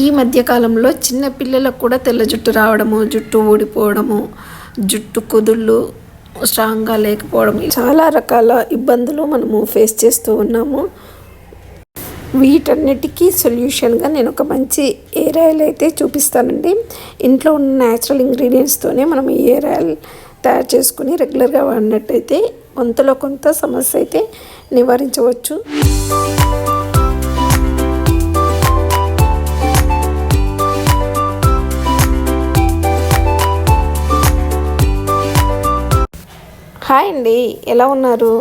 ఈ మధ్యకాలంలో చిన్న పిల్లలకు కూడా తెల్ల జుట్టు రావడము జుట్టు ఊడిపోవడము జుట్టు కుదుళ్ళు స్ట్రాంగ్గా లేకపోవడం చాలా రకాల ఇబ్బందులు మనము ఫేస్ చేస్తూ ఉన్నాము. వీటన్నిటికీ సొల్యూషన్గా నేను ఒక మంచి హెయిర్ ఆయిల్ అయితే చూపిస్తానండి. ఇంట్లో ఉన్న న్యాచురల్ ఇంగ్రీడియంట్స్తోనే మనం హెయిర్ ఆయిల్ తయారు చేసుకుని రెగ్యులర్గా వాడినట్టయితే కొంతలో కొంత సమస్య అయితే నివారించవచ్చు. హాయ్ అండి ఎలా ఉన్నారు?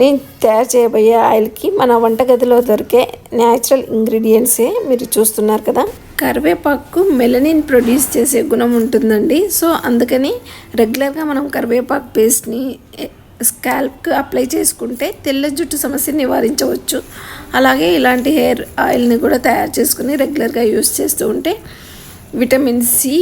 నేను తయారు చేయబోయే ఆయిల్కి మన వంటగదిలో దొరికే న్యాచురల్ ఇంగ్రీడియంట్సే మీరు చూస్తున్నారు కదా. కరివేపాకు మెలనిన్ ప్రొడ్యూస్ చేసే గుణం ఉంటుందండి. సో అందుకని రెగ్యులర్గా మనం కరివేపాకు పేస్ట్ని స్కాల్ప్కి అప్లై చేసుకుంటే తెల్ల జుట్టు సమస్య నివారించవచ్చు. అలాగే ఇలాంటి హెయిర్ ఆయిల్ని కూడా తయారు చేసుకుని రెగ్యులర్గా యూస్ చేస్తూ ఉంటే విటమిన్ సి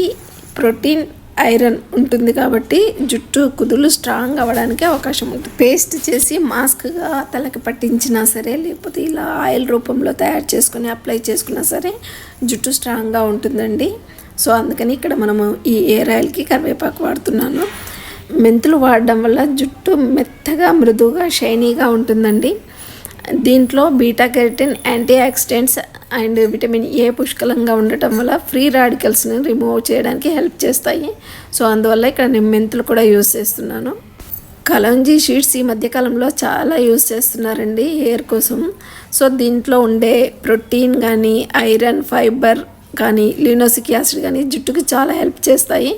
ప్రోటీన్ ఐరన్ ఉంటుంది కాబట్టి జుట్టు కుదులు స్ట్రాంగ్ అవ్వడానికి అవకాశం ఉంటుంది. పేస్ట్ చేసి మాస్క్గా తలకి పట్టించినా సరే లేకపోతే ఇలా ఆయిల్ రూపంలో తయారు చేసుకుని అప్లై చేసుకున్నా సరే జుట్టు స్ట్రాంగ్గా ఉంటుందండి. సో అందుకని ఇక్కడ మనము ఈ ఎయిర్ ఆయిల్కి కరివేపాకు వాడుతున్నాను. మెంతులు వాడడం వల్ల జుట్టు మెత్తగా మృదువుగా షైనీగా ఉంటుందండి. దీంట్లో beta keratin antioxidants and vitamin A పుష్కలంగా ఉండటం వల్ల ఫ్రీ రాడికల్స్ని రిమూవ్ చేయడానికి హెల్ప్ చేస్తాయి. సో అందువల్ల ఇక్కడ నేను మెంతులు కూడా యూస్ చేస్తున్నాను. కలంజీ షీట్స్ ఈ మధ్యకాలంలో చాలా యూస్ చేస్తున్నారండి హెయిర్ కోసం. సో దీంట్లో ఉండే ప్రోటీన్ కానీ ఐరన్ ఫైబర్ కానీ లినోసిక్ యాసిడ్ కానీ జుట్టుకి చాలా హెల్ప్ చేస్తాయి.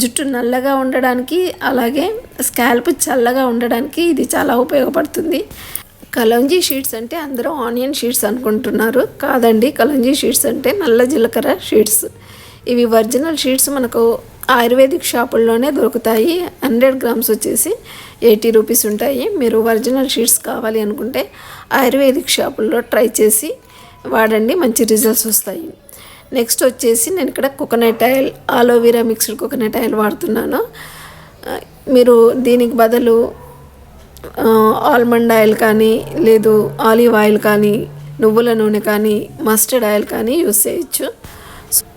జుట్టు నల్లగా ఉండడానికి అలాగే స్కాల్ప్ చల్లగా ఉండడానికి ఇది చాలా ఉపయోగపడుతుంది. కలంజీ షీట్స్ అంటే అందరూ ఆనియన్ షీట్స్ అనుకుంటున్నారు. కాదండి కలంజీ షీట్స్ అంటే నల్ల జీలకర్ర షీట్స్. ఇవి ఒరిజినల్ షీట్స్ మనకు ఆయుర్వేదిక్ షాపుల్లోనే దొరుకుతాయి. హండ్రెడ్ గ్రామ్స్ వచ్చేసి ఎయిటీ రూపీస్ ఉంటాయి. మీరు ఒరిజినల్ షీట్స్ కావాలి అనుకుంటే ఆయుర్వేదిక్ షాపుల్లో ట్రై చేసి వాడండి మంచి రిజల్ట్స్ వస్తాయి. నెక్స్ట్ వచ్చేసి నేను ఇక్కడ coconut oil aloe vera mixed coconut oil వాడుతున్నాను. మీరు దీనికి బదులు ఆల్మండ్ ఆయిల్ కానీ లేదు ఆలివ్ ఆయిల్ కానీ నువ్వుల నూనె కానీ మస్టర్డ్ ఆయిల్ కానీ యూస్ చేయొచ్చు.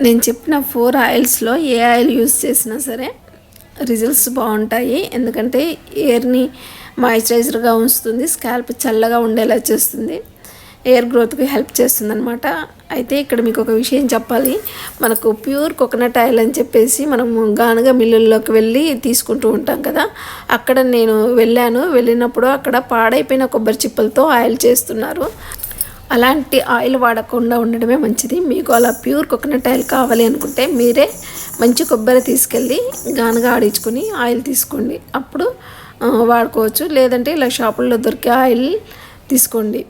నేను చెప్పిన ఫోర్ ఆయిల్స్లో ఏ ఆయిల్ యూస్ చేసినా సరే రిజల్ట్స్ బాగుంటాయి. ఎందుకంటే ఎయిర్ని మాయిశ్చరైజర్గా ఉంచుతుంది స్కాల్ప్ చల్లగా ఉండేలా చేస్తుంది. ఎయిర్ గ్రోత్కి హెల్ప్ చేస్తుందనమాట అయితే ఇక్కడ మీకు ఒక విషయం చెప్పాలి. మనకు ప్యూర్ కోకోనట్ ఆయిల్ అని చెప్పేసి మనము గానుగ మిల్లుల్లోకి వెళ్ళి తీసుకుంటూ ఉంటాం కదా. అక్కడ నేను వెళ్ళాను. వెళ్ళినప్పుడు అక్కడ పాడైపోయిన కొబ్బరి చిప్పలతో ఆయిల్ చేస్తున్నారు. అలాంటి ఆయిల్ వాడకుండా ఉండడమే మంచిది. మీకు అలా ప్యూర్ కోకోనట్ ఆయిల్ కావాలి అనుకుంటే మీరే మంచి కొబ్బరి తీసుకెళ్ళి గానుగా ఆడించుకొని ఆయిల్ తీసుకోండి. అప్పుడు వాడుకోవచ్చు. లేదంటే ఇలా షాపుల్లో దొరికే ఆయిల్ తీసుకోండి.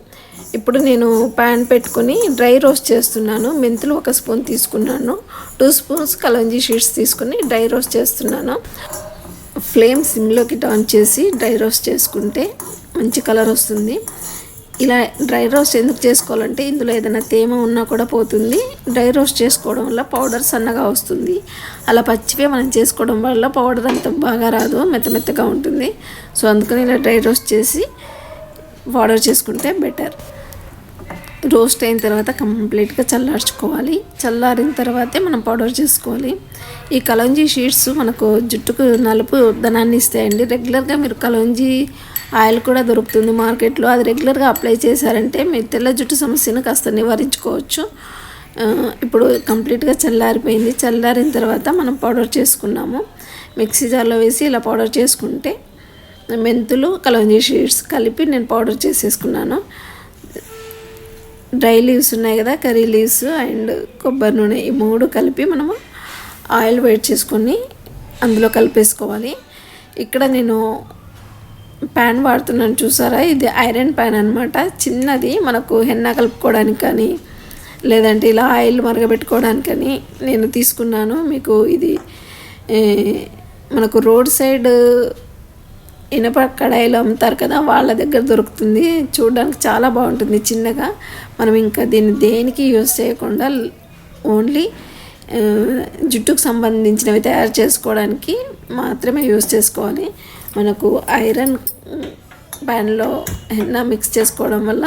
ఇప్పుడు నేను ప్యాన్ పెట్టుకొని డ్రై రోస్ట్ చేస్తున్నాను. మెంతులు ఒక స్పూన్ తీసుకున్నాను. టూ స్పూన్స్ కలంజీ షీట్స్ తీసుకుని డ్రై రోస్ట్ చేస్తున్నాను. ఫ్లేమ్ సిమ్లోకి టర్న్ చేసి డ్రై రోస్ట్ చేసుకుంటే మంచి కలర్ వస్తుంది. ఇలా డ్రై రోస్ట్ ఎందుకు చేసుకోవాలంటే ఇందులో ఏదైనా తేమ ఉన్నా కూడా పోతుంది. డ్రై రోస్ట్ చేసుకోవడం వల్ల పౌడర్ సన్నగా వస్తుంది. అలా పచ్చివే మనం చేసుకోవడం వల్ల పౌడర్ అంత బాగా రాదు. మెత్త మెత్తగా ఉంటుంది. సో అందుకని ఇలా డ్రై రోస్ట్ చేసి పౌడర్ చేసుకుంటే బెటర్ రోస్ట్ అయిన తర్వాత కంప్లీట్గా చల్లార్చుకోవాలి. చల్లారిన తర్వాతే మనం పౌడర్ చేసుకోవాలి. ఈ కలంజీ షీట్స్ మనకు జుట్టుకు నలుపు ధనాన్ని ఇస్తాయండి. రెగ్యులర్గా మీరు కలంజీ ఆయిల్ కూడా దొరుకుతుంది మార్కెట్లో. అది రెగ్యులర్గా అప్లై చేశారంటే మీ తెల్ల జుట్టు సమస్యను కాస్త నివారించుకోవచ్చు. ఇప్పుడు కంప్లీట్గా చల్లారిపోయింది. చల్లారిన తర్వాత మనం పౌడర్ చేసుకున్నాము. మిక్సీ జార్లో వేసి ఇలా పౌడర్ చేసుకుంటే మెంతులు కలంజీ షీట్స్ కలిపి నేను పౌడర్ చేసేసుకున్నాను. డ్రై లీవ్స్ ఉన్నాయి కదా కర్రీ లీవ్స్ అండ్ కొబ్బరి నూనె ఈ మూడు కలిపి మనము ఆయిల్ వేడి చేసుకొని అందులో కలిపేసుకోవాలి. ఇక్కడ నేను ప్యాన్ వాడుతున్నాను చూసారా? ఇది ఐరన్ ప్యాన్ అనమాట చిన్నది మనకు హెన్న కలుపుకోవడానికి కానీ లేదంటే ఇలా ఆయిల్ మరగబెట్టుకోవడానికి అని నేను తీసుకున్నాను. మీకు ఇది మనకు రోడ్ సైడ్ ఇనప కడాయిలో అమ్ముతారు కదా వాళ్ళ దగ్గర దొరుకుతుంది. చూడడానికి చాలా బాగుంటుంది చిన్నగా. మనం ఇంకా దీన్ని దేనికి యూజ్ చేయకుండా ఓన్లీ జుట్టుకు సంబంధించినవి తయారు చేసుకోవడానికి మాత్రమే యూజ్ చేసుకోవాలి. మనకు ఐరన్ ప్యాన్లో హెన్నా మిక్స్ చేసుకోవడం వల్ల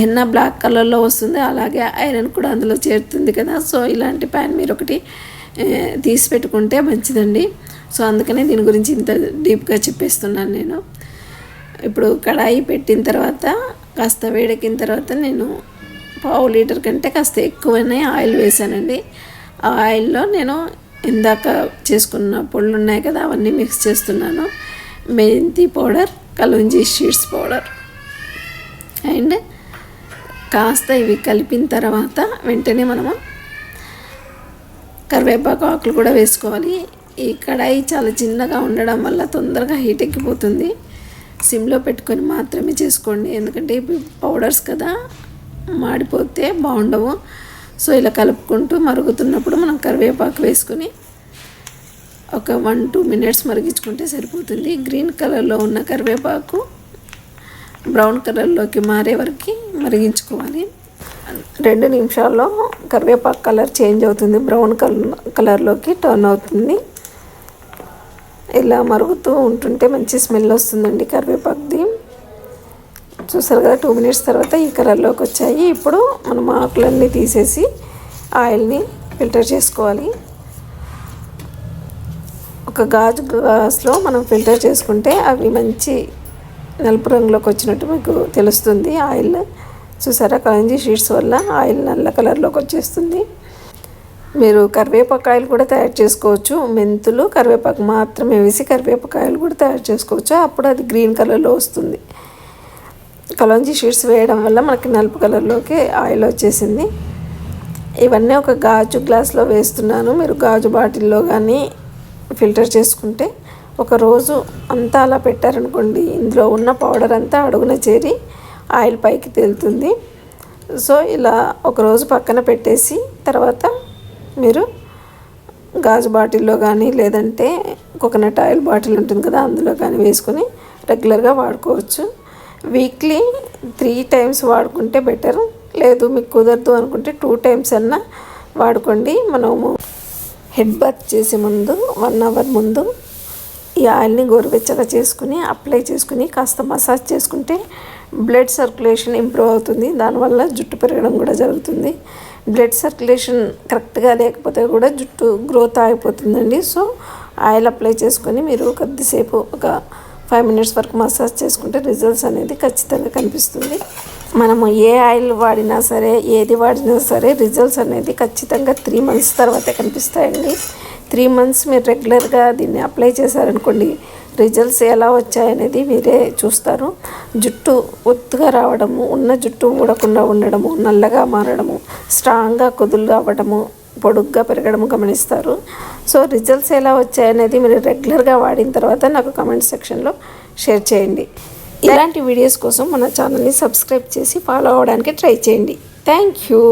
హెన్నా బ్లాక్ కలర్లో వస్తుంది. అలాగే ఐరన్ కూడా అందులో చేరుతుంది కదా. సో ఇలాంటి ప్యాన్ మీరు ఒకటి తీసి పెట్టుకుంటే మంచిదండి. సో అందుకనే దీని గురించి ఇంత డీప్గా చెప్పేస్తున్నాను నేను. ఇప్పుడు కడాయి పెట్టిన తర్వాత కాస్త వేడెక్కిన తర్వాత నేను పావు లీటర్ కంటే కాస్త ఎక్కువనే ఆయిల్ వేసానండి. ఆ ఆయిల్లో నేను ఇందాక చేసుకున్న పొళ్ళు ఉన్నాయి కదా అవన్నీ మిక్స్ చేస్తున్నాను. మెంతి powder kalonji seeds powder. And కాస్త ఇవి కలిపిన తర్వాత వెంటనే మనము కరివేపాకు ఆకులు కూడా వేసుకోవాలి. ఈ కడాయి చాలా చిన్నగా ఉండడం వల్ల తొందరగా హీట్ ఎక్కిపోతుంది. సిమ్లో పెట్టుకొని మాత్రమే చేసుకోండి. ఎందుకంటే ఇవి పౌడర్స్ కదా మాడిపోతే బాగుండవు. సో ఇలా కలుపుకుంటూ మరుగుతున్నప్పుడు మనం కరివేపాకు వేసుకొని ఒక వన్ టూ మినిట్స్ మరిగించుకుంటే సరిపోతుంది. గ్రీన్ కలర్లో ఉన్న కరివేపాకు బ్రౌన్ కలర్లోకి మారే వరకు మరిగించుకోవాలి. రెండు నిమిషాల్లో కరివేపాకు కలర్ చేంజ్ అవుతుంది. బ్రౌన్ కలర్ కలర్లోకి టర్న్ అవుతుంది. ఇలా మరుగుతూ ఉంటుంటే మంచి స్మెల్ వస్తుందండి కరివేపాకుది. చూసారు కదా టూ మినిట్స్ తర్వాత ఈ కలర్లోకి వచ్చాయి. ఇప్పుడు మనం ఆకులన్నీ తీసేసి ఆయిల్ని ఫిల్టర్ చేసుకోవాలి. ఒక గాజు గ్లాస్లో మనం ఫిల్టర్ చేసుకుంటే అవి మంచి నలుపు రంగులోకి వచ్చినట్టు మీకు తెలుస్తుంది. ఆయిల్ చూసారా కలంజీ షీట్స్ వల్ల ఆయిల్ నల్ల కలర్లోకి వచ్చేస్తుంది. మీరు కరివేపాకాయలు కూడా తయారు చేసుకోవచ్చు. మెంతులు కరివేపాకు మాత్రమే వేసి కరివేపాకాయలు కూడా తయారు చేసుకోవచ్చు. అప్పుడు అది గ్రీన్ కలర్లో వస్తుంది. కలంజీ షీట్స్ వేయడం వల్ల మనకి నలుపు కలర్లోకి ఆయిల్ వచ్చేసింది. ఇవన్నీ ఒక గాజు గ్లాస్లో వేస్తున్నాను. మీరు గాజు బాటిల్లో కానీ ఫిల్టర్ చేసుకుంటే ఒక రోజు అంతా అలా పెట్టారనుకోండి ఇందులో ఉన్న పౌడర్ అంతా అడుగున చేరి ఆయిల్ పైకి తేలుతుంది. సో ఇలా ఒక రోజు పక్కన పెట్టేసి తర్వాత మీరు గాజు బాటిల్లో కానీ లేదంటే కోకోనట్ ఆయిల్ బాటిల్ ఉంటుంది కదా అందులో కానీ వేసుకొని రెగ్యులర్గా వాడుకోవచ్చు. వీక్లీ త్రీ టైమ్స్ వాడుకుంటే బెటర్. లేదు మీకు కుదరదు అనుకుంటే టూ టైమ్స్ అన్నా వాడుకోండి. మనము హెడ్ బాత్ చేసే ముందు వన్ అవర్ ముందు ఈ ఆయిల్ని గోరువెచ్చగా చేసుకుని అప్లై చేసుకుని కాస్త మసాజ్ చేసుకుంటే బ్లడ్ సర్క్యులేషన్ ఇంప్రూవ్ అవుతుంది. దానివల్ల జుట్టు పెరగడం కూడా జరుగుతుంది. బ్లడ్ సర్క్యులేషన్ కరెక్ట్గా లేకపోతే కూడా జుట్టు గ్రోత్ ఆగిపోతుందండి. సో ఆయిల్ అప్లై చేసుకొని మీరు కొద్దిసేపు ఒక ఫైవ్ మినిట్స్ వరకు మసాజ్ చేసుకుంటే రిజల్ట్స్ అనేది ఖచ్చితంగా కనిపిస్తుంది. మనము ఏ ఆయిల్ వాడినా సరే ఏది వాడినా సరే రిజల్ట్స్ అనేది ఖచ్చితంగా త్రీ మంత్స్ తర్వాతే కనిపిస్తాయండి. త్రీ మంత్స్ మీరు రెగ్యులర్గా దీన్ని అప్లై చేశారనుకోండి రిజల్ట్స్ ఎలా వచ్చాయనేది మీరే చూస్తారు. జుట్టు ఒత్తుగా రావడము ఉన్న జుట్టు ఊడకుండా ఉండడము నల్లగా మారడము స్ట్రాంగ్గా కుదులు అవ్వడము పొడుగ్గా పెరగడం గమనిస్తారు. సో రిజల్ట్స్ ఎలా వచ్చాయనేది మీరు రెగ్యులర్గా వాడిన తర్వాత నాకు కమెంట్ సెక్షన్లో షేర్ చేయండి. ఇలాంటి వీడియోస్ కోసం మన ఛానల్ని సబ్స్క్రైబ్ చేసి ఫాలో అవ్వడానికి ట్రై చేయండి. Thank you